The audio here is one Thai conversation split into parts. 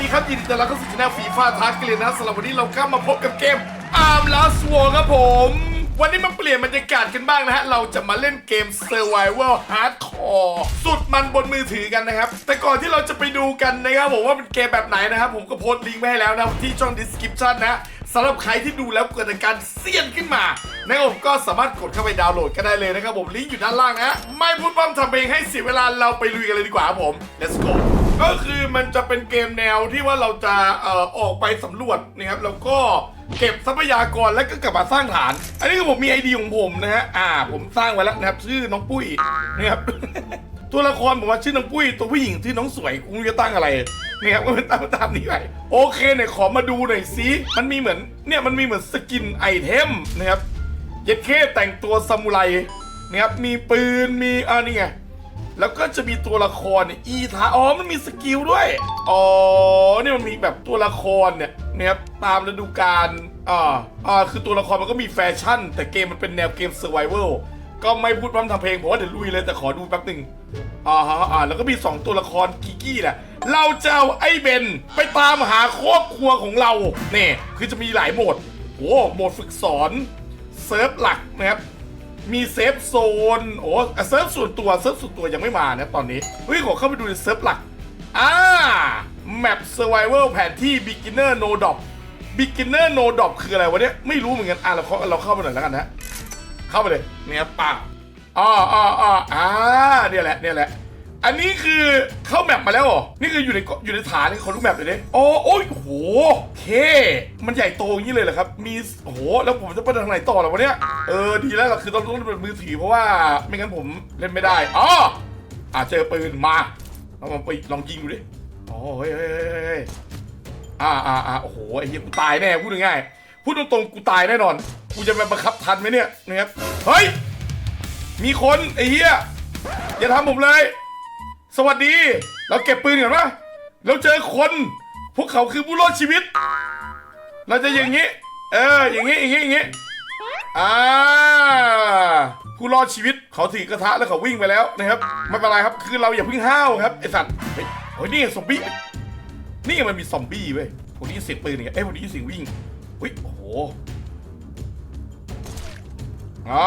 ดีครับยินดีต้อนรับเข้าสู่ช่องฟีฟ่าทักเกลียนะสำหรับวันนี้เราก็มาพบกับเกม Arm Last War ครับผม วันนี้มาเปลี่ยนบรรยากาศกันบ้างนะฮะ เราจะมาเล่นเกม Survival Hardcore สุดมันบนมือถือกันนะครับ แต่ก่อนที่เราจะไปดูกันนะครับผมว่าเป็นเกมแบบไหนนะครับผมก็โพสต์ลิงก์ไว้ให้แล้วนะที่ช่อง description นะสำหรับใครที่ดูแล้วเกิดอาการเซียนขึ้นมานะครับผมก็สามารถกดเข้าไปดาวน์โหลดก็ได้เลยนะครับผมลิงก์อยู่ด้านล่างนะ ไม่พูดพร่ำทำเพลงให้เสียเวลาเราไปลุยกันเลยดีกว่าครับผม let's go ก็คือมันจะเป็นเกมแนวที่ว่าเราจะเอ่อออกไปสำรวจนะครับแล้วก็เก็บทรัพยากรแล้วก็กลับมาสร้างฐาน อันนี้คือผมมีไอเดียของผมนะฮะอ่า ผมสร้างไว้แล้วนะครับชื่อน้องปุ้ยนะครับ ตัวละครผมว่าชื่อน้องปุ้ยตัวผู้หญิงที่น้องสวยกูไม่รู้จะตั้งอะไรเนี่ยครับก็เป็นตามตามนี้ไปโอเคเนี่ยขอมาดูหน่อยสิมันมีเหมือนเนี่ยมันมีเหมือนสกินไอเทมนะครับเย็ดเคแต่งตัวซามูไรนะครับมีปืนมีอ่านี่ไง แล้วก็จะมีตัวละครเนี่ยอีทาอ๋อมันมีสกิลด้วย อ๋อเนี่ยมันมีแบบตัวละครเนี่ยนะครับตามฤดูกาลอ่าอ่าคือตัวละครมันก็มีแฟชั่น แต่เกมมันเป็นแนวเกม Survival ก็ไม่พูดพร่ำทำเพลงเพราะว่าเดี๋ยวลุยเลยแต่ขอดูแป๊บหนึ่งอ่าฮะอ่าแล้วก็มี 2 ตัวละครกิกกี้แหละเราจะเอาไอ้เบนไปตามหาครอบครัวของเราเนี่ยคือจะมีหลายโหมดโอ้โหมดฝึกสอนเซิร์ฟหลักนะครับ มีเซฟโซน โอ้เซิร์ฟส่วนตัวเซิร์ฟส่วนตัวยังไม่มานะตอนนี้เฮ้ยขอเข้าไปดูในเซิร์ฟหลัก อ่าแมป Survival แผนที่ Beginner No Drop Beginner No Drop คืออะไรวะเนี่ย ไม่รู้เหมือนกัน อะเราเข้าเราเข้าไปหน่อยแล้วกันนะ เข้าไปเลย เนี่ยป่าอ๋ออ๋ออ๋ออ่าเนี่ยแหละเนี่ยแหละ อันนี้คือเข้าแมปมาแล้วเหรอ นี่คืออยู่ในอยู่ในฐานนี่คนรู้แมปเลยดิโอ้โอ้ยโอ้โหเค มันใหญ่โตอย่างนี้เลยเหรอครับ มีโอ้โห แล้วผมจะไปทางไหนต่อล่ะวะเนี่ย เออ ดีแล้วล่ะคือต้องต้องเป็นมือถือเพราะว่าไม่งั้นผมเล่นไม่ได้ อ๋ออะเจอปืนมาลองมาไปลองยิงดูดิ อ๋อเฮ้ยเฮ้ยเฮ้ยเฮ้ยอ่าอ่าอ่าโอ้โห ไอ้เหี้ยกูตายแน่พูดง่ายๆพูดตรงๆ กูตายแน่นอน กูจะไปบังคับทันไหมเนี่ยนะครับ เฮ้ย มีคนไอ้เหี้ยอย่าทำผมเลย สวัสดี เราเก็บปืนก่อนวะเราเจอคน พวกเขาคือผู้รอดชีวิต เราจะอย่างนี้ เออ อย่างนี้ อย่างนี้ อย่างนี้ อ่า ผู้รอดชีวิตเขาถือกระทะแล้วเขาวิ่งไปแล้วนะครับ ไม่เป็นไรครับ คือเราอย่าเพิ่งห้าวครับไอสัตว์ เฮ้ยเฮ้ยนี่ซอมบี้ นี่มันมีซอมบี้เว้ยผมได้ยินเสียงปืนเนี่ยเอ้ยผมได้ยินเสียงวิ่งเฮ้ย โอ้โหอ่า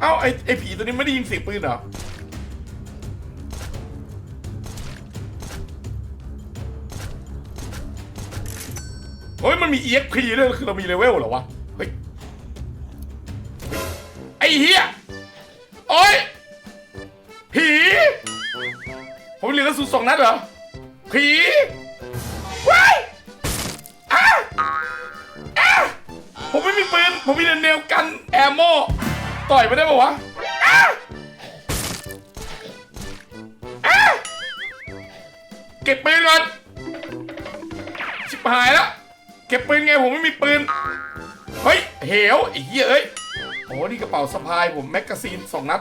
เอ้าไอไอผีตัวนี้ไม่ได้ยินเสียงปืนเหรอ เฮ้ย มันมี EXP ด้วยคือเรามีเลเวลเหรอวะ เฮ้ย ไอ้เหี้ยโอ้ย ผี ผมเหลือกระสุนสองนัดเหรอ ผีว้ายอ้าอ้าผมไม่มีปืน ผมมีแต่แนวกันแอมโม ต่อยไม่ได้ปะวะอ้าอ้าเก็บปืนก่อนชิบหายแล้ว เก็บปืนไงผมไม่มีปืน เฮ้ย เหวไอ้เหี้ยเอ้ย โอ้นี่กระเป๋าสะพายผมแมกกาซีนสองนัด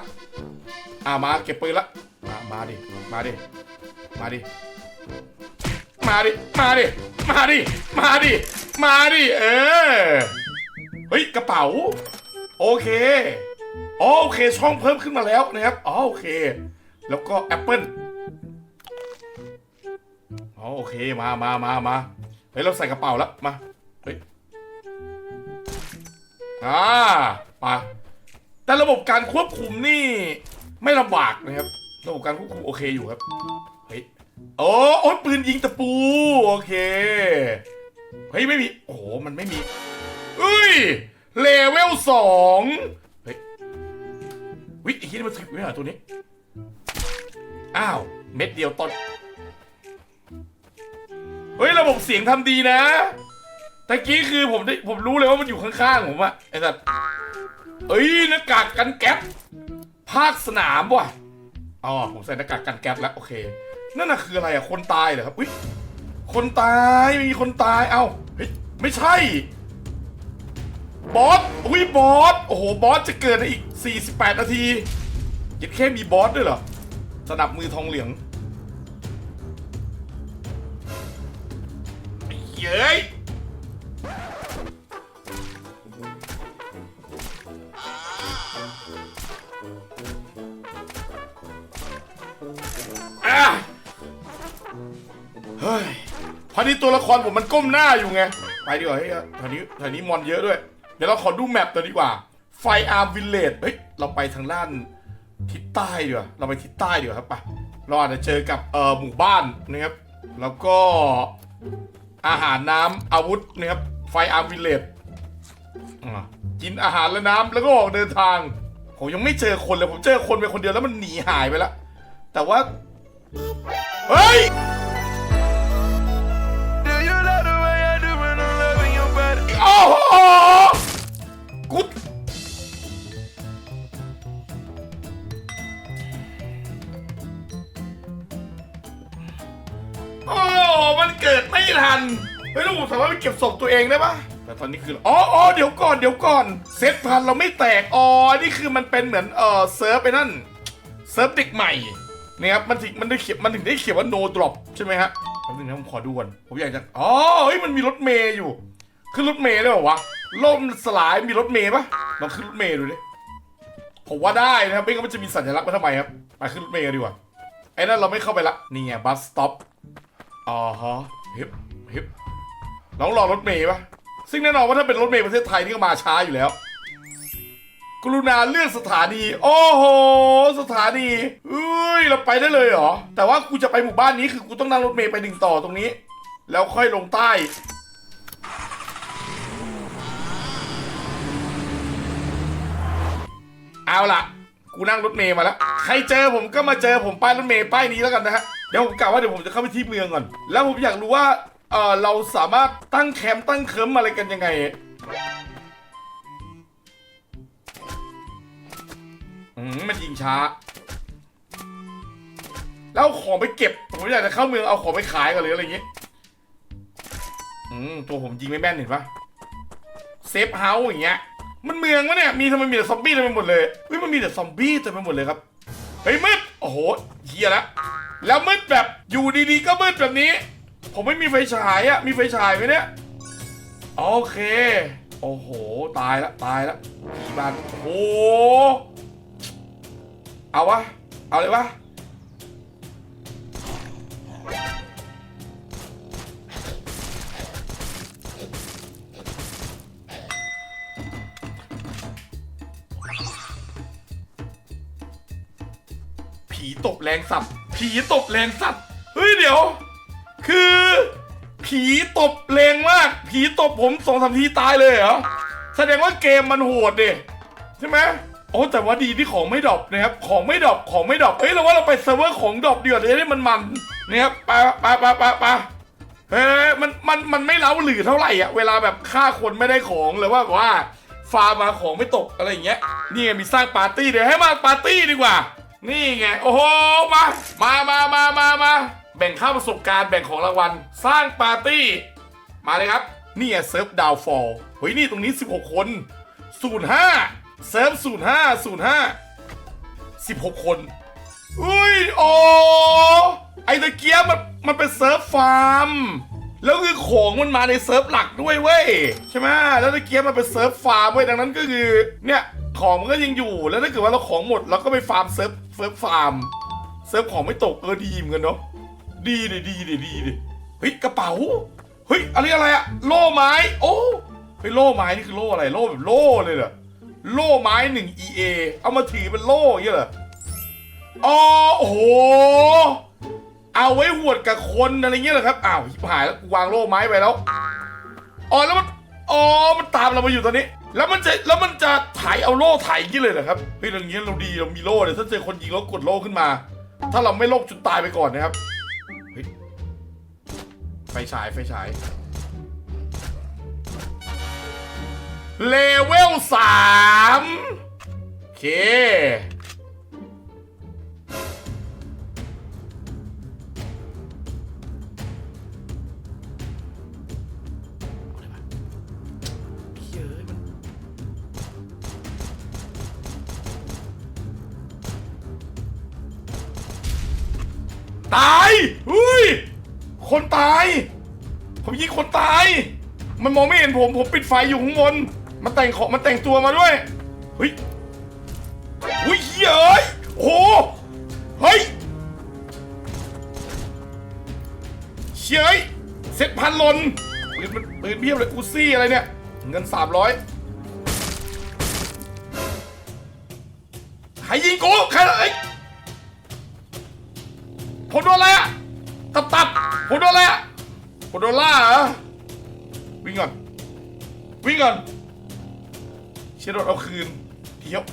อ่ามาเก็บปืนละ มามาดิ มาดิ มาดิ มาดิ มาดิ มาดิ มาดิ มาดิ เออ เฮ้ยกระเป๋า โอเคโอเค ช่องเพิ่มขึ้นมาแล้วนะครับอ๋อโอเค แล้วก็แอปเปิลอ๋อโอเค มามามามา ฮ้ยเราใส่กระเป๋าแล้วมาเฮ้ยอ่าไปแต่ระบบการควบคุมนี่ไม่ลำบากนะครับระบบการควบคุมโอเคอยู่ครับเฮ้ยโอ้โอ้ยปืนยิงตะปูโอเคเฮ้ยไม่มีโอ้โหมันไม่มีเอ้ยเลเวลสองเฮ้ยวิไอ้ที่มันถึกไม่หาตัวนี้อ้าวเม็ดเดียวต้น เฮ้ยระบบเสียงทำดีนะตะกี้คือผมได้ผมรู้เลยว่ามันอยู่ข้างๆผมอะไอ้สัตว์เอ้ยหน้ากากกันแก๊ปภาคสนามว่ะอ๋อผมใส่หน้ากากกันแก๊ปแล้วโอเค นั่นน่ะคืออะไรอะคนตายเหรอครับอุ้ยคนตายมีคนตายเอ้าเฮ้ยไม่ใช่บอสอุ้ยบอสโอ้โหบอสจะเกิดในอีก 48 นาทียังแค่มีบอสด้วยเหรอสนับมือทองเหลือง เย้ยอะเฮ้ยพอดีตัวละครผมมันก้มหน้าอยู่ไง ไปดีกว่าเฮ้ยแถวนี้แถวนี้มอนเยอะด้วย เดี๋ยวเราขอดูแมปตัวดีกว่า ไฟอาร์มวิลเลจเฮ้ย เราไปทางด้านทิศใต้ดีกว่า เราไปทิศใต้ดีกว่าครับไปเราอาจจะเจอกับเอ่อหมู่บ้านนะครับ แล้วก็ อาหารน้ำอาวุธนะครับไฟอาร์มวิลเลจอะกินอาหารและน้ำแล้วก็ออกเดินทาง ผมยังไม่เจอคนเลย ผมเจอคนไปคนเดียวแล้วมันหนีหายไปแล้วแต่ว่า เฮ้ย Do you love the way I do when I'm loving your body? โอ้โหกูโอ้โหมันเกิดไม่ ทัน เฮ้ยแล้วผมสามารถไปเก็บศพตัวเองได้ปะแต่ตอนนี้คือ อ๋ออ๋อเดี๋ยวก่อน เดี๋ยวก่อน เซตพันเราไม่แตก อ๋อ นี่คือมันเป็นเหมือน เออเซิร์ฟไปนั่น เซิร์ฟเด็กใหม่นะครับ มันถึง มันได้เขียนมันถึงได้เขียนว่า no drop ใช่ไหมฮะแป๊บนึงนะผมขอดูก่อน ผมอยากจะ อ๋อ เฮ้ย มันมีรถเมย์อยู่ ขึ้นรถเมย์ได้เหรอวะ ล่มสลาย มีรถเมย์ปะลองขึ้นรถเมย์ดูดิ ผมว่าได้นะครับ ไม่งั้นมันจะมีสัญลักษณ์มาทำไมครับ ไปขึ้นรถเมย์กันดีกว่า ไอ้นั่นเราไม่เข้าไปละ นี่ไง บัสสต็อปอ๋อฮะฮิปฮิป เรารอรถเมย์ปะซึ่งแน่นอนว่าถ้าเป็นรถเมย์ประเทศไทยนี่ก็มาช้าอยู่แล้ว กรุณาเลือกสถานี โอ้โห สถานีเอ้ยเราไปได้เลยเหรอ แต่ว่ากูจะไปหมู่บ้านนี้คือกูต้องนั่งรถเมย์ไปหนึ่งต่อตรงนี้ แล้วค่อยลงใต้เอาล่ะกูนั่งรถเมย์มาแล้ว ใครเจอผมก็มาเจอผมป้ายรถเมย์ป้ายนี้แล้วกันนะฮะ เดี๋ยวผมกะว่าเดี๋ยวผมจะเข้าไปที่เมืองก่อน แล้วผมอยากรู้ว่า เออเราสามารถตั้งแคมป์ตั้งเคิมอะไรกันยังไง อืมมันยิงช้า แล้วเอาของไปเก็บ ผมอยากจะเข้าเมืองเอาของไปขายกันเลยอะไรอย่างงี้ อืมตัวผมยิงไม่แม่นเห็นปะเซฟเฮาส์อย่างเงี้ย มันเมืองวะเนี่ย มีทำไมมีแต่ซอมบี้เต็มไปหมดเลยเฮ้ยมันมีแต่ซอมบี้เต็มไปหมดเลยครับ เฮ้ยมืด โอ้โหเฮียละ แล้วมืดแบบอยู่ดีๆก็มืดแบบนี้ ผมไม่มีไฟฉายอะมีไฟฉายไหมเนี่ย โอเค โอ้โห ตายละตายละผีบ้านโอ้เอาวะ เอาเลยวะ ผีตบแรงสัตว์ผีตบแรงสัตว์ เฮ้ยเดี๋ยว คือ ผีตบแรงมาก ผีตบผมสองสามทีตายเลยเหรอ แสดงว่าเกมมันโหดดิใช่ไหมโอ้แต่ว่าดีที่ของไม่ดรอปนะครับ ของไม่ดรอปของไม่ดรอปเฮ้ยเราว่าเราไปเซิร์ฟเวอร์ของดรอปดีกว่าจะได้มันมันนะครับไปไปไปไปไปเฮ้ยมันมันมันไม่เล้าหลือเท่าไหร่อะเวลาแบบฆ่าคนไม่ได้ของหรือว่าว่าฟาร์มมาของไม่ตกอะไรอย่างเงี้ยนี่ไงมีสร้างปาร์ตี้เดี๋ยวให้มาปาร์ตี้ดีกว่า นี่ไงโอ้โหมามามา แบ่งค่าประสบการณ์แบ่งของรางวัล สร้างปาร์ตี้ มาเลยครับ นี่ไงเซิร์ฟดาวฟอลเฮ้ยนี่ตรงนี้ 16 คน 05 เซิร์ฟ 05 05 16 คนอุ้ยโอ้ไอตะเกียบมันมันเป็นเซิร์ฟฟาร์ม แล้วคือของมันมาในเซิร์ฟหลักด้วยเว้ยใช่ไหมแล้วตะเกียบมันเป็นเซิร์ฟฟาร์มเว้ยดังนั้นก็คือเนี่ยของมันก็ยังอยู่แล้วถ้าเกิดว่าเราของหมดเราก็ไปฟาร์มเซิร์ฟเซิร์ฟฟาร์มเซิร์ฟของไม่ตกเออดีเหมือนกันเนาะ ดีดิดีดิดีดิเฮ้ยกระเป๋าเฮ้ยอะไรอะไรอะโล่ไม้โอ้เฮ้ยโล่ไม้นี่คือโล่อะไรโล่แบบโล่เลยเหรอโล่ไม้หนึ่ง EA เอามาถือเป็นโล่อย่างเงี้ยเหรออ๋อโอ้โหเอาไว้หวดกับคนอะไรเงี้ยเหรอครับอ้าวหายแล้ววางโล่ไม้ไปแล้วอ๋อแล้วมันอ๋อมันตามเรามาอยู่ตอนนี้ แล้วมันจะแล้วมันจะถ่ายเอาโล่ถ่ายงี้เลยเหรอครับเฮ้ยอย่างเงี้ยเราดีเรามีโล่เลยถ้าเจอคนยิงแล้วกดโล่ขึ้นมา ถ้าเราไม่โลกจนตายไปก่อนนะครับ เฮ้ยไฟฉายไฟฉายเลเวลสามโอเค คนตาย ผมยิงคนตาย มันมองไม่เห็นผม ผมปิดไฟอยู่ข้างบน มันแต่งของมันแต่งตัวมาด้วย เฮ้ยอุ้ยเฮ้ยเอ้ยโอ้โหเฮ้ยเชยเอ้ยเซ็ตพันหลนปืนมันปืนเพียบเลยอูซี่อะไรเนี่ย เงินสามร้อยใครยิงกูใครเอ้ยผมโดนอะไรอะตับตับ ผมโดนอะไรอะผมโดนล่าเหรอวิ่งก่อน วิ่งก่อน เชียร์รถเอาคืนเดี๋ยว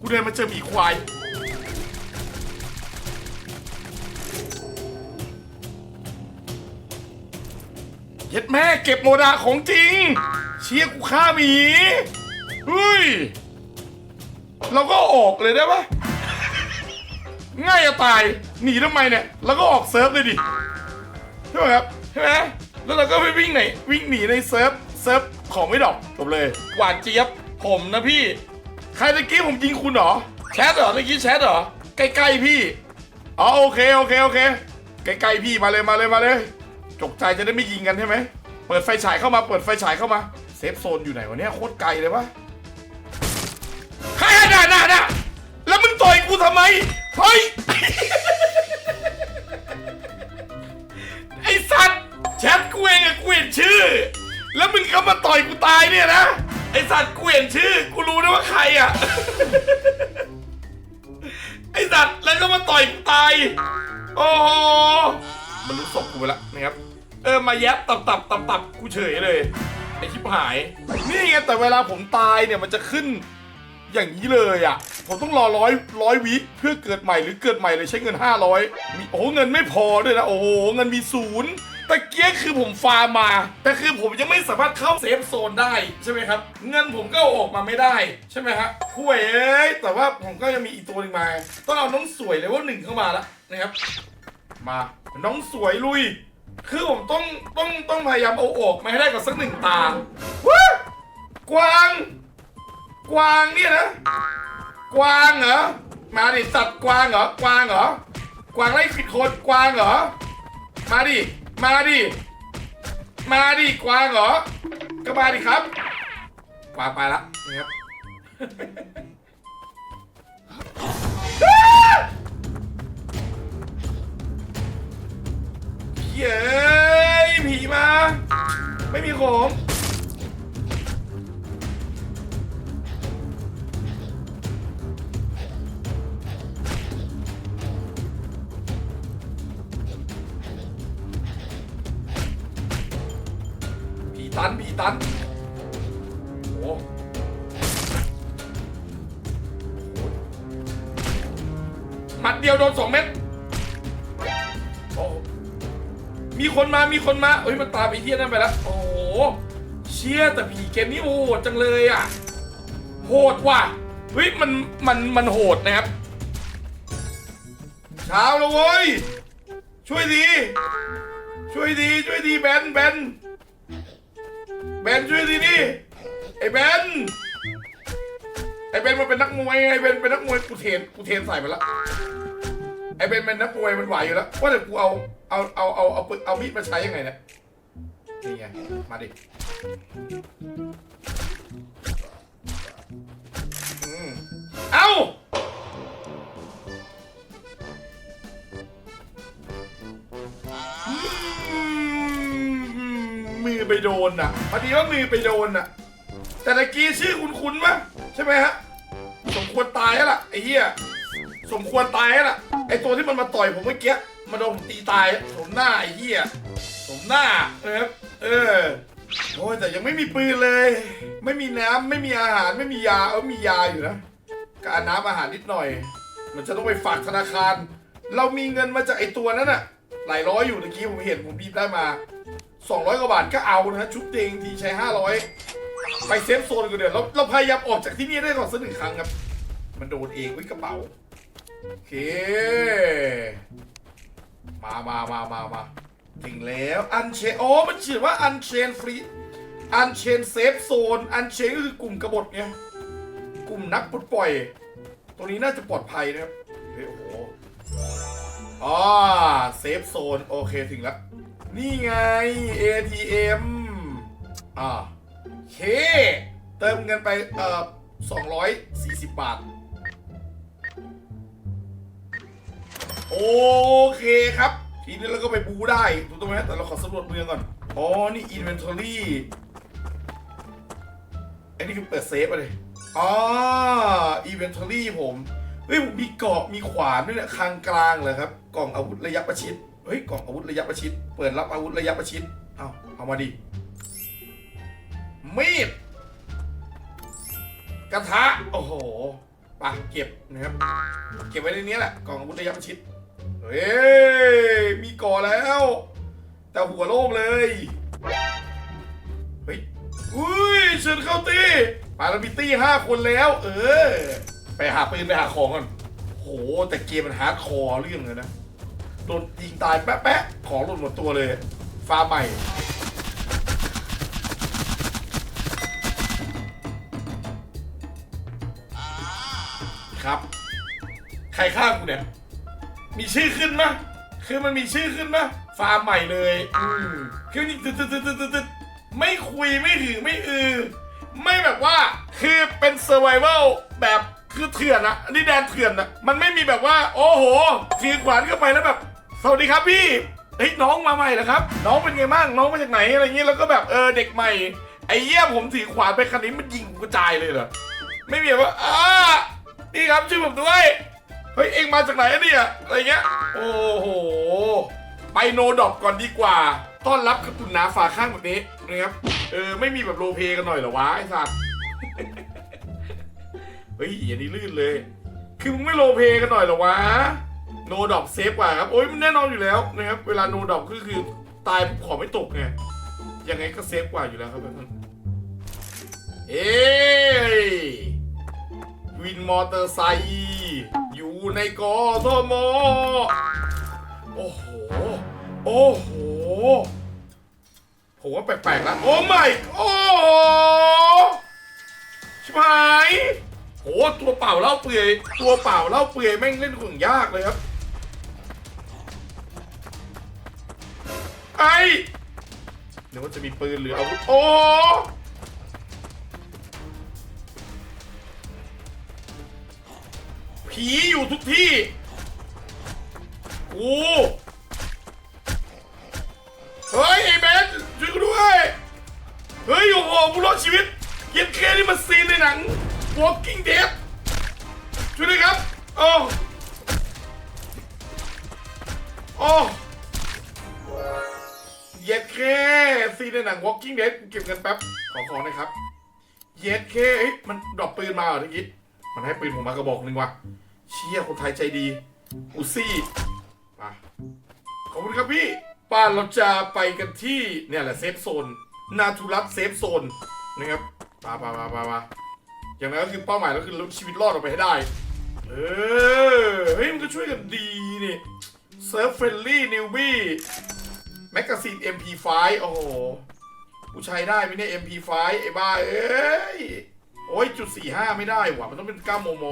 กูเดินมาเจอหมีควาย เย็ดแม่เก็บโมดาของจริง เชียร์กูฆ่าหมีเฮ้ย เราก็ออกเลยได้ปะง่ายจะตาย หนีทำไมเนี่ย แล้วก็ออกเซิร์ฟเลยดิ ใช่ไหมครับ ใช่ไหม แล้วเราก็ไปวิ่งไหน วิ่งหนีในเซิร์ฟ เซิร์ฟของไม่ดอกจบเลย หวานเจี๊ยบ ผมนะพี่ ใครตะกี้ผมยิงคุณเหรอ แชทเหรอตะกี้แชทเหรอ ใกล้ๆพี่ อ๋อโอเคโอเคโอเค ใกล้ๆพี่มาเลยมาเลยมาเลย จกใจจะได้ไม่ยิงกันใช่ไหม เปิดไฟฉายเข้ามา เปิดไฟฉายเข้ามา เซฟโซนอยู่ไหนวะเนี่ยโคตรไกลเลยวะใครอะน่ะน่ะน่ะแล้วมึงต่อยกูทำไม เฮ้ย ไอสัตว์แชทกูเองอะกูเห็นชื่อ แล้วมึงก็มาต่อยกูตายเนี่ยนะ ไอสัตว์กูเห็นชื่อ กูรู้นะว่าใครอะไอสัตว์แล้วก็มาต่อยกูตาย โอ้โหมันรู้ศพกูไปแล้วนะครับ เออมาแยบตับตับตับตับกูเฉยเลยไอชิบหาย นี่ไงแต่เวลาผมตายเนี่ยมันจะขึ้น อย่างนี้เลยอะ ผมต้องรอร้อยร้อยวิเพื่อเกิดใหม่หรือเกิดใหม่เลยใช้เงิน 500มีโอ้โหเงินไม่พอด้วยนะโอ้โหเงินมีศูนย์ตะเกียคือผมฟาร์มมา แต่คือผมยังไม่สามารถเข้าเซฟโซนได้ใช่ไหมครับ เงินผมก็อออกมาไม่ได้ใช่ไหมฮะห่วยเอ้ยแต่ว่าผมก็ยังมีอีกตัวหนึ่งมา ต้องเอาน้องสวยเลยว่าหนึ่งเข้ามาแล้วนะครับ มา น้องสวยลุย คือผมต้องต้องต้องพยายามเอาออกมาให้ได้ก่อนสักหนึ่งตาว้ากวาง กวางเนี่ยนะ กวางเหรอ มาดิสัตว์กวางเหรอ กวางเหรอ กวางไล่ขิดคนกวางเหรอ มาดิ มาดิ มาดิกวางเหรอ ก็มาดิครับ กวางไปละนะครับ เย้ยผีมา ไม่มีของ ผีตัน ผีตัน โอ้โหหมัดเดียวโดนสองเม็ดโอ้ มีคนมา มีคนมาเอ้ย มันตามไอ้เทียนั่นไปแล้ว โอ้โห เชี่ยแต่ผีเกมนี้โหดจังเลยอะ โหดว่ะ เฮ้ย มัน มัน มันโหดนะครับ เช้าแล้วเว้ย ช่วยดี ช่วยดี ช่วยดีแบน แบน แบนช่วยดีดิไอ้แบน ไอ้เบนมันเป็นนักมวยไงไอ้เบนเป็นนักมวยกูเทนกูเทนใส่ไปแล้ว ไอ้เบนเป็นนักมวยมันไหวอยู่แล้วว่าแต่กูเอาเอาเอาเอาเอาปืนเอามีดมาใช้ยังไงเนี่ยนี่ไงมาดิเอ้าอืมมือไปโดนอะพอดีว่ามือไปโดนอะ แต่ตะกี้ชื่อคุณคุณปะใช่ไหมฮะ สมควรตายแล้วล่ะไอ้เหี้ย สมควรตายแล้วล่ะ ไอตัวที่มันมาต่อยผมเมื่อกี้มาโดนผมตีตายสมหน้าไอ้เหี้ยสมหน้านะครับเออโอ้ยแต่ยังไม่มีปืนเลย ไม่มีน้ำไม่มีอาหารไม่มียาเออมียาอยู่นะการน้ำอาหารนิดหน่อย มันจะต้องไปฝากธนาคาร เรามีเงินมาจากไอตัวนั้นอะหลายร้อยอยู่เมื่อกี้ผมเห็นผมบีบได้มา 200กว่าบาทก็เอานะชุดเดงทีใช้ 500 ไปเซฟโซนกันเดี๋ยวเราเราพยายามออกจากที่นี่ได้ก่อนสักหนึ่งครั้งครับ มันโดนเองวิกระเป๋า โอเค มามามามามาถึงแล้วอันเชนโอ้มันเขียนว่าอันเชนฟรีอันเชนเซฟโซน อันเชนก็คือกลุ่มกบฏไงกลุ่มนักปลดปล่อย ตรงนี้น่าจะปลอดภัยนะครับเฮ้ยโอ้โหอ๋อเซฟโซน โอเคถึงแล้ว นี่ไง ATM อ่าเค เติมเงินไปเอ่อ240 บาท โอเคครับ ทีนี้เราก็ไปบูได้ถูกต้องไหมแต่เราขอสำรวจเมืองก่อน อ๋อ นี่ inventory ไอ้นี่คือเปิดเซฟอะเลยอ๋อ inventory ผม เฮ้ยผมมีเกราะมีขวานด้วยเนี่ยคางกลางเลยครับ กล่องอาวุธระยะประชิด เฮ้ย กล่องอาวุธระยะประชิด เปิดรับอาวุธระยะประชิด เอาเอามาดิ มีด กระทะ โอ้โหไปะเก็บนะครับ เก็บไว้ในนี้แหละ กล่องอาวุธระยะประชิด เฮ้ยมีก่อแล้ว แต่หัวโล่งเลย เฮ้ยอุ้ยเชิญเข้าตีปารามิตี้ห้าคนแล้ว เออ ไปหาปืนไปหาของก่อนโห แต่เกมมันฮาร์ดคอร์เรื่องเลยนะ โดนยิงตายแป๊ะๆ ของหล่นหมดตัวเลย ฟ้าใหม่ ครับ ใครฆ่ากูเนี่ย มีชื่อขึ้นมะคือมันมีชื่อขึ้นมะฟาร์มใหม่เลยอืมคือนี่ตึ๊ดตึ๊ดตึ๊ดตึ๊ดตึ๊ดตึ๊ดไม่คุยไม่หือไม่อือ ไม่แบบว่าคือเป็นเซอร์ไ a เวลแบบคือเถื่อนอะอันนี่แดนเถื่อนอะมันไม่มีแบบว่า โอ้โหถือขวานเข้าไปแล้วแบบ สวัสดีครับพี่เฮ้ยน้องมาใหม่เหรอครับ น้องเป็นไงบ้างน้องมาจากไหนอะไรเงี้ยแล้วก็แบบเออเด็กใหม่ไอ้เยี่ยผมถือขวานไปคันนี้มันยิงกูกระจายเลยเหรอไม่มีแบบว่าอ่านี่ครับช่วยผมด้วย เฮ้ยเองมาจากไหนอะเนี่ยอะไรเงี้ย โอ้โห ไปโนดอกก่อนดีกว่า ต้อนรับขตุนหนาฝาข้างแบบนี้นะครับ เออไม่มีแบบโรเพกันหน่อยเหรอวะไอ้สัตว์ เฮ้ยอย่างนี้ลื่นเลย คือมึงไม่โรเพกันหน่อยเหรอวะ โนดอกเซฟกว่าครับ โอ้ยมันแน่นอนอยู่แล้วนะครับ เวลาโนดอกก็คือตายปุ๊บของไม่ตกไง ยังไงก็เซฟกว่าอยู่แล้วครับแบบนั้นเอ้ยวินมอเตอร์ไซค์ อยู่ในกอทมโอ้โห โอ้โห ผมว่าแปลกๆแล้วโอ้ไม่โอ้โหชิบหายโหตัวเปล่าเล่าเปื่อย ตัวเปล่าเล่าเปื่อยแม่งเล่นของยากเลยครับไอ้เดี๋ยวว่าจะมีปืนหรืออาวุธโอ้ ผีอยู่ทุกที่กูเฮ้ยไอ้เบนช่วยกูด้วย เฮ้ย โอ้โหกูรอดชีวิตเย็นแค่นี่มันซีนในหนัง Walking Dead ช่วยด้วยครับโอ้โอ้เย็ดแค่ซีนในหนัง Walking Dead เก็บเงินแป๊บ ขอของหน่อยครับ เย็ดแค่มันดรอปปืนมาเหรอทีกี้มันให้ปืนผมมากระบอกหนึ่งว่ะ เชี่ยคนไทยใจดีอุซี่มาขอบคุณครับพี่ป้าเราจะไปกันที่เนี่ยแหละเซฟโซนนาทูรัสเซฟโซนนะครับปาปาปาปาปาอย่างนั้นก็คือเป้าหมายเราคือลดชีวิตรอดออกไปให้ได้ เออ เฮ้ยมันก็ช่วยกันดีนี่เซิร์ฟเฟรนลี่นิวบี้แมกกาซีน MP5 โอ้โหกูใช้ได้ไหมเนี่ย MP5 ไอ้บ้าเอ้ย โอ้ยจุดสี่ห้าไม่ได้หว่ะมันต้องเป็น9มม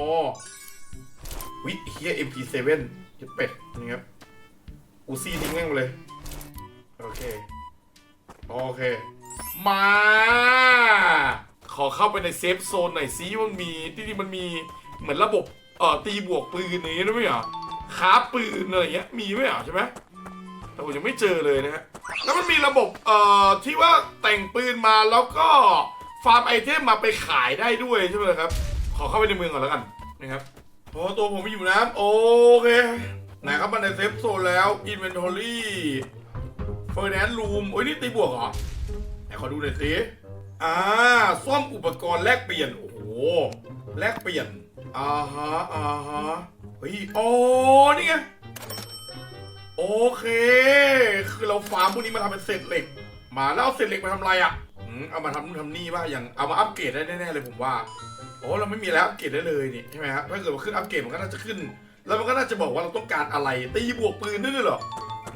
วิเฮีย MP7 จะเป็ดนี่ครับอูซี่ทิ้งแม่งไปเลย โอเค โอเค มา ขอเข้าไปในเซฟโซนหน่อยซิมันมีที่นี่มันมีเหมือนระบบเอ่อตีบวกปืนอย่างนี้ด้วยไหมอะค้าปืนอะไรเงี้ยมีไหมอะใช่ไหมแต่ผมยังไม่เจอเลยนะฮะแล้วมันมีระบบเอ่อที่ว่าแต่งปืนมาแล้วก็ฟาร์มไอเทมมาไปขายได้ด้วยใช่ไหมครับ ขอเข้าไปในเมืองก่อนแล้วกันนะครับ โอ้ตัวผมม่อยู่น้ำโอเคไหนครับมันในเซฟโซนแล้ว Inventory f e r n a n d Room โอ้ยนี่ตีบวกเหรอไหนขอดูหน่อยสิอ่าซ่อมอุปกรณ์แลกเปลี่ยน โอ้โหแลกเปลี่ยนอ่าฮะอ่าฮะเฮ้ยโอ้นี่ไงโอเค คือเราฟาร์มพวกนี้มาทำเป็นเศษเหล็ก มาแล้วเอาเศษเหล็กมาทำอะไรอะเอามาทำนู่นทำนี่ว่าอย่างเอามาอัปเกรดได้แน่ๆเลยผมว่า อ้เราไม่มีแล้วอัปเกรดได้เลยนี่ใช่ไหมครับถ้าเกิดว่าขึ้นอัปเกรดมันก็น่าจะขึ้น แล้วมันก็น่าจะบอกว่าเราต้องการอะไรตีบวกปืนได้ด้วยเหรอ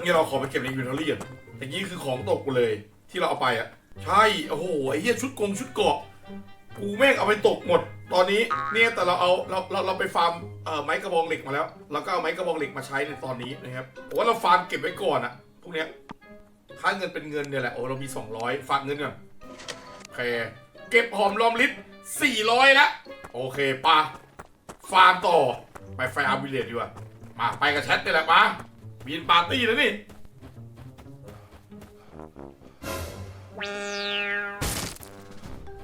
งี้เราขอไปเก็บในอินเวนทอรี่ก่อนแต่นี้คือของตกกูเลยที่เราเอาไปอะใช่โอ้โหไอ้เหี้ยชุดกงชุดเกาะกูแม่งเอาไปตกหมด ตอนนี้เนี่ยแต่เราเอาเราเราเราไปฟาร์มเอ่อไม้กระบองเหล็กมาแล้วเราก็เอาไม้กระบองเหล็กมาใช้ในตอนนี้นะครับผมว่าเราฟาร์มเก็บไว้ก่อนอะพวกเนี้ยถ้าเงินเป็นเงินเนี่ยแหละโอ้เรามี 200 ฝากเงินก่อนเค เก็บหอมรอมริบ400แล้วโอเคปะฟาร์มต่อ ไปไฟอาร์วิเลตดีกว่า มาไปกับแชทนี่แหละมาบินปาร์ตี้แล้วนี่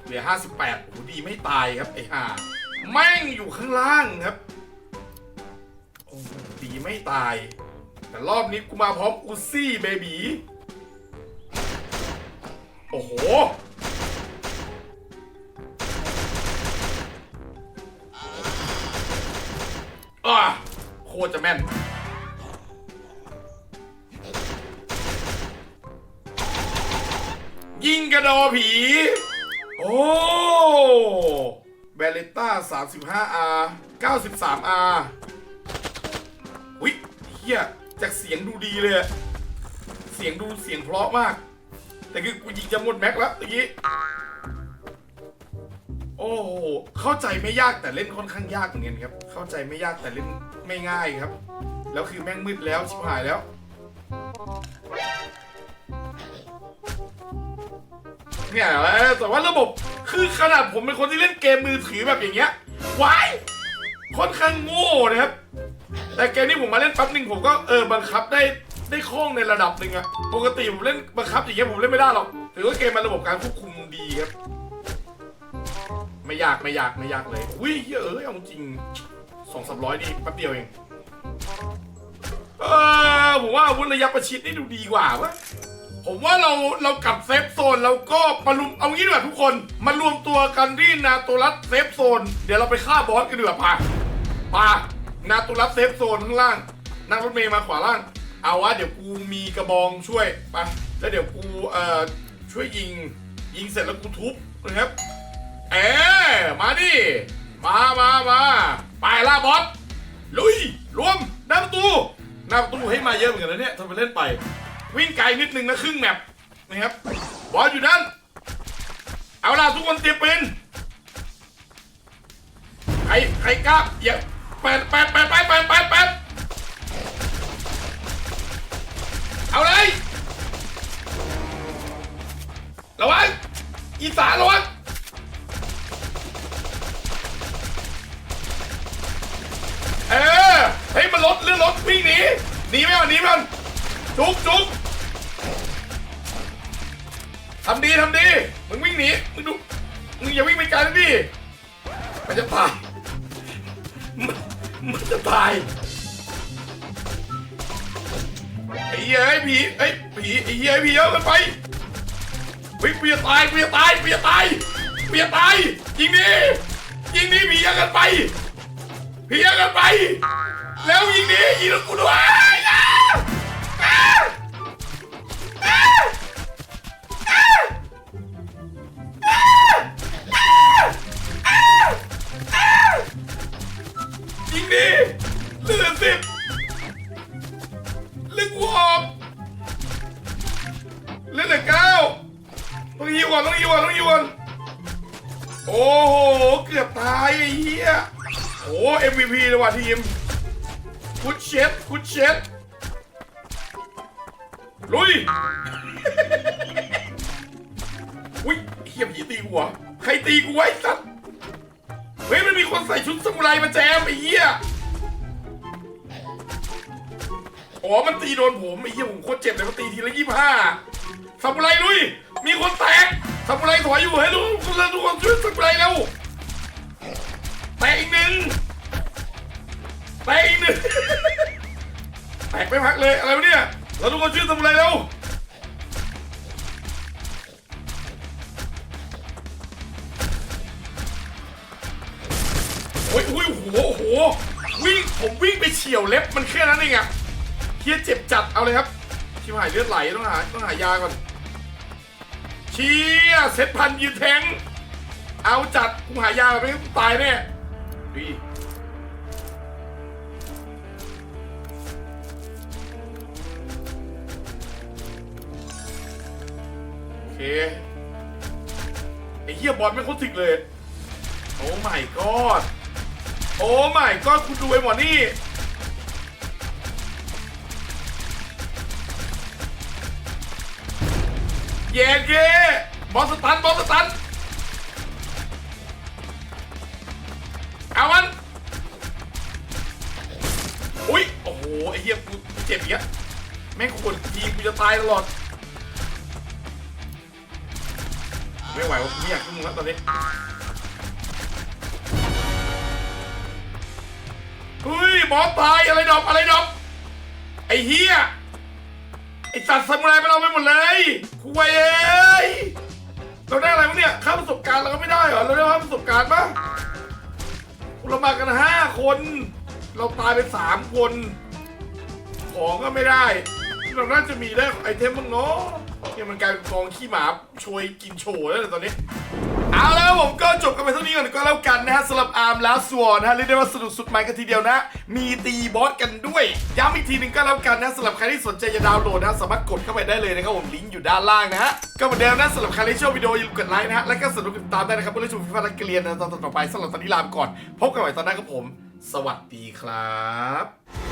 เหลือ 58โอ้ดีไม่ตายครับ ไอ้ห่าแม่งอยู่ข้างล่างครับโอ้ดีไม่ตาย แต่รอบนี้กูมาพร้อมอุซี่เบบีโอ้โห อะโคตรจะแม่น ยิงกระโดอผี โอ้เบลเลต้า 35R 93R วิเฮียจากเสียงดูดีเลย เสียงดูเสียงเพราะมาก แต่คือกูยิงจะหมดแม็กแล้วตะกี้ โอ้โหเข้าใจไม่ยากแต่เล่นค่อนข้างยากเหมือนกันครับ เข้าใจไม่ยากแต่เล่นไม่ง่ายครับ แล้วคือแม่งมืดแล้วชิบหายแล้ว เนี่ยแต่ว่าระบบคือขนาดผมเป็นคนที่เล่นเกมมือถือแบบอย่างเงี้ยวายค่อนข้างโง่นะครับ แต่เกมนี้ผมมาเล่นแป๊บหนึ่งผมก็เออบังคับได้ได้คล่องในระดับหนึ่งอะปกติผมเล่นบังคับอย่างเงี้ยผมเล่นไม่ได้หรอกถือว่าเกมมันระบบการควบคุมดีครับ ไม่ยากไม่ยากไม่ยากเลยอุ้ยเฮ้ยเอ้ยเอาจริงสองสามร้อยนี่แป๊บเดียวเองเออผมว่าอาวุธระยะประชิดนี่ดูดีกว่าวะผมว่าเราเรากลับเซฟโซนแล้วก็มารุมเอางี้ดีกว่าทุกคน มารวมตัวกันที่นาโตรัสเซฟโซน เดี๋ยวเราไปฆ่าบอสกันดีกว่าพาพานาโตรัสเซฟโซนข้างล่าง นั่งรถเมย์มาขวาล่าง เอาวะเดี๋ยวกูมีกระบองช่วยไปแล้วเดี๋ยวกูเอ่อช่วยยิงยิงเสร็จแล้วกูทุบนะครับ เอ๊มาดิ มามามาไปล่าบอส ลุยรวมหน้าประตูหน้าประตูให้มาเยอะเหมือนกันนะเนี่ยทำไปเล่นไป วิ่งไกลนิดนึงนะครึ่งแมปนะครับ บอสอยู่นั่น เอาล่ะทุกคนเตรียมปืนใครใครกล้าอย่าแปดแปดแปดแปดแปดแปดแปดเอาเลยระวังอีสานระวัง เออเฮ้ยมันรถเรื่องรถวิ่งหนีหนีไม่ก่อนหนีม่ก่อนจุกจุกทำดีทำดีมึงวิ่งหนีมึงดูมึงอย่าวิ่งไปไกลนะดิมันจะตายมันมันจะตายไอ้เหี้ยไอ้ผีไอ้ผีไอ้เหี้ยไอ้ผีเยอะกินไปเฮ้ยเปียตายเปียตายเปียตายเปียตายยิงดิยิงดิผีเยอะกันไป เพียงกันไป แล้วยิงดียิงแล้วกูด้วย อุ้ยเฮียผีตีกูเหรอใครตีกูไว้สัตว์เฮ้ยมันมีคนใส่ชุดสมุไรมาแจมไอ้เหี้ยอ๋อมันตีโดนผมไอ้เหี้ยผมโคตรเจ็บเลยมันตีทีละยี่ห้าสมุไรลุยมีคนแตกสมุไรถอยอยู่ให้ทุกคนทุกคนช่วยสมุไรเร็วแตกอีกหนึ่งแตกอีกหนึ่งแตกไม่พักเลยอะไรวะเนี่ยเราทุกคนช่วยทำอะไรเร็ว อ้ยโอ้ยโอ้โหโอ้โหวิ่งผมวิ่งไปเฉียวเล็บมันแค่นั้นเองอะเฮียเจ็บจัดเอาเลยครับชิบหายเลือดไหลต้องหาต้องหายาก่อนเชียเซตพันยืนแทงเอาจัดกูหายาไปกูตายแน่ดีโอเคไอ้เหี้ยบอลไม่โคตรถึกเลย โอ้ my god โอ้ไม่ก็คุณดูไปหมดนี่เย็นเย้บอสตันบอสตันเอามันอุ้ยโอ้โหไอ้เหี้ยกูเจ็บเหี้ยแม่งวดทีกูจะตายตลอดไม่ไหววะกูไม่อยากขึ้นมึงแล้วตอนนี้ เฮ้ยบอสตายอะไรดอกอะไรดอกไอ้เฮียไอ้สัตว์สมุไรไปเราไปหมดเลยคุยเอ้ยเราได้อะไรมั้งเนี่ยค่าประสบการณ์เราก็ไม่ได้เหรอเราได้ค่าประสบการณ์ปะเรามากันห้าคน เราตายไปสามคน ของก็ไม่ได้ เราน่าจะมีได้ไอเทมบ้างเนาะเนี่ยมันกลายเป็นกองขี้หมาช่วยกินโชว์แล้วเนี่ยตอนนี้ เอาแล้วผมก็จบกันไปเท่านี้ก่อนก็แล้วกันนะฮะสำหรับอาร์มลาสวอนะฮะเรียกได้ว่าสนุกสุดมันกันทีเดียวนะ มีตีบอสกันด้วยย้ำอีกทีหนึ่งก็แล้วกันนะสำหรับใครที่สนใจจะดาวน์โหลดนะสามารถกดเข้าไปได้เลยนะครับผมลิงก์อยู่ด้านล่างนะฮะก็เหมือนเดิมนะสำหรับใครที่ชอบวิดีโออย่าลืมกดไลค์นะฮะและก็สนุกติดตามได้นะครับเพื่อนชมฟิฟาและเกลียนนะตอนต่อไปสำหรับตอนนี้ลาไปก่อน พบกันใหม่ตอนหน้ากับผม สวัสดีครับ